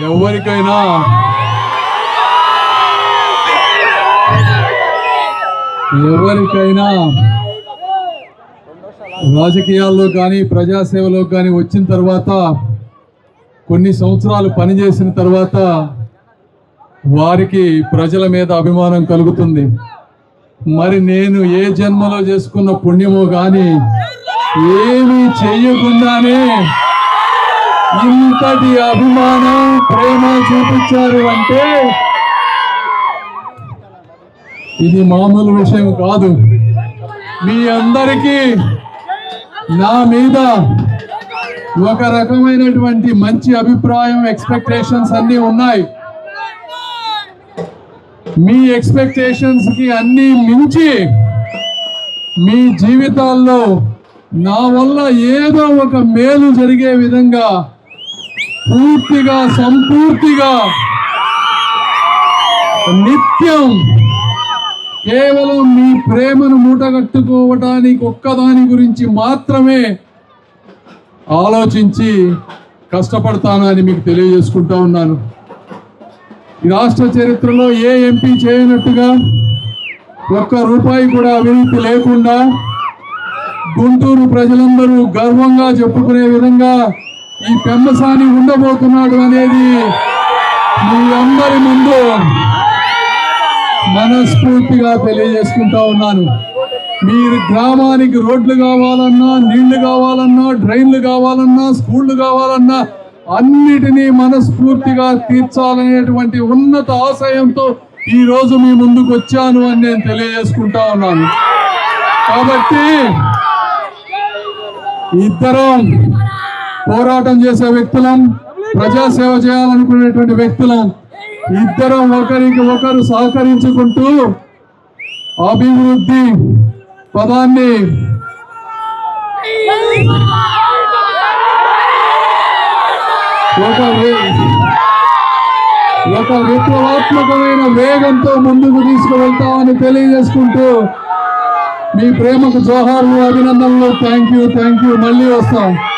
ఎవరికైనా. ఎవరికైనా. రాజకీయాల్లో కానీ ప్రజాసేవలో కానీ వచ్చిన తర్వాత కొన్ని సంవత్సరాలు పనిచేసిన తర్వాత వారికి ప్రజల మీద అభిమానం కలుగుతుంది. మరి నేను ఏ జన్మలో చేసుకున్న పుణ్యమో కానీ ఏమీ చెయ్యకుండానే ఇంతటి అభిమానం ప్రేమ చూపించారు అంటే ఇది మామూలు విషయం కాదు. మీ అందరికీ నా మీద ఒక రకమైనటువంటి మంచి అభిప్రాయం ఎక్స్పెక్టేషన్స్ అన్నీ ఉన్నాయి. మీ ఎక్స్పెక్టేషన్స్కి అన్నీ మించి మీ జీవితాల్లో నా వల్ల ఏదో ఒక మేలు జరిగే విధంగా పూర్తిగా సంపూర్తిగా నిత్యం కేవలం మీ ప్రేమను మూటగట్టుకోవటానికి ఒక్కదాని గురించి మాత్రమే ఆలోచించి కష్టపడతాను అని మీకు తెలియజేసుకుంటా ఉన్నాను. ఈ రాష్ట్ర చరిత్రలో ఏ ఎంపీ చేయనట్టుగా ఒక్క రూపాయి కూడా అవినీతి లేకుండా గుంటూరు ప్రజలందరూ గర్వంగా చెప్పుకునే విధంగా ఈ పెమ్మసాని ఉండబోతున్నాడు అనేది మీ అందరి ముందు మనస్ఫూర్తిగా తెలియజేసుకుంటా ఉన్నాను. మీరు గ్రామానికి రోడ్లు కావాలన్నా నీళ్ళు కావాలన్నా డ్రైన్లు కావాలన్నా స్కూళ్ళు కావాలన్నా అన్నిటినీ మనస్ఫూర్తిగా తీర్చాలనేటువంటి ఉన్నత ఆశయంతో ఈ రోజు మీ ముందుకు వచ్చాను అని నేను తెలియజేసుకుంటా ఉన్నాను. కాబట్టి ఇద్దరం పోరాటం చేసే వ్యక్తులం ప్రజాసేవ చేయాలనుకునేటువంటి వ్యక్తులం ఇద్దరం ఒకరికి ఒకరు సహకరించుకుంటూ అభివృద్ధి పదాన్ని ఒక ఒక విప్లవాత్మకమైన వేగంతో ముందుకు తీసుకువెళ్తామని తెలియజేసుకుంటూ మీ ప్రేమకు జోహార్లు అభినందనలు. థ్యాంక్ యూ థ్యాంక్ యూ మళ్ళీ వస్తాం.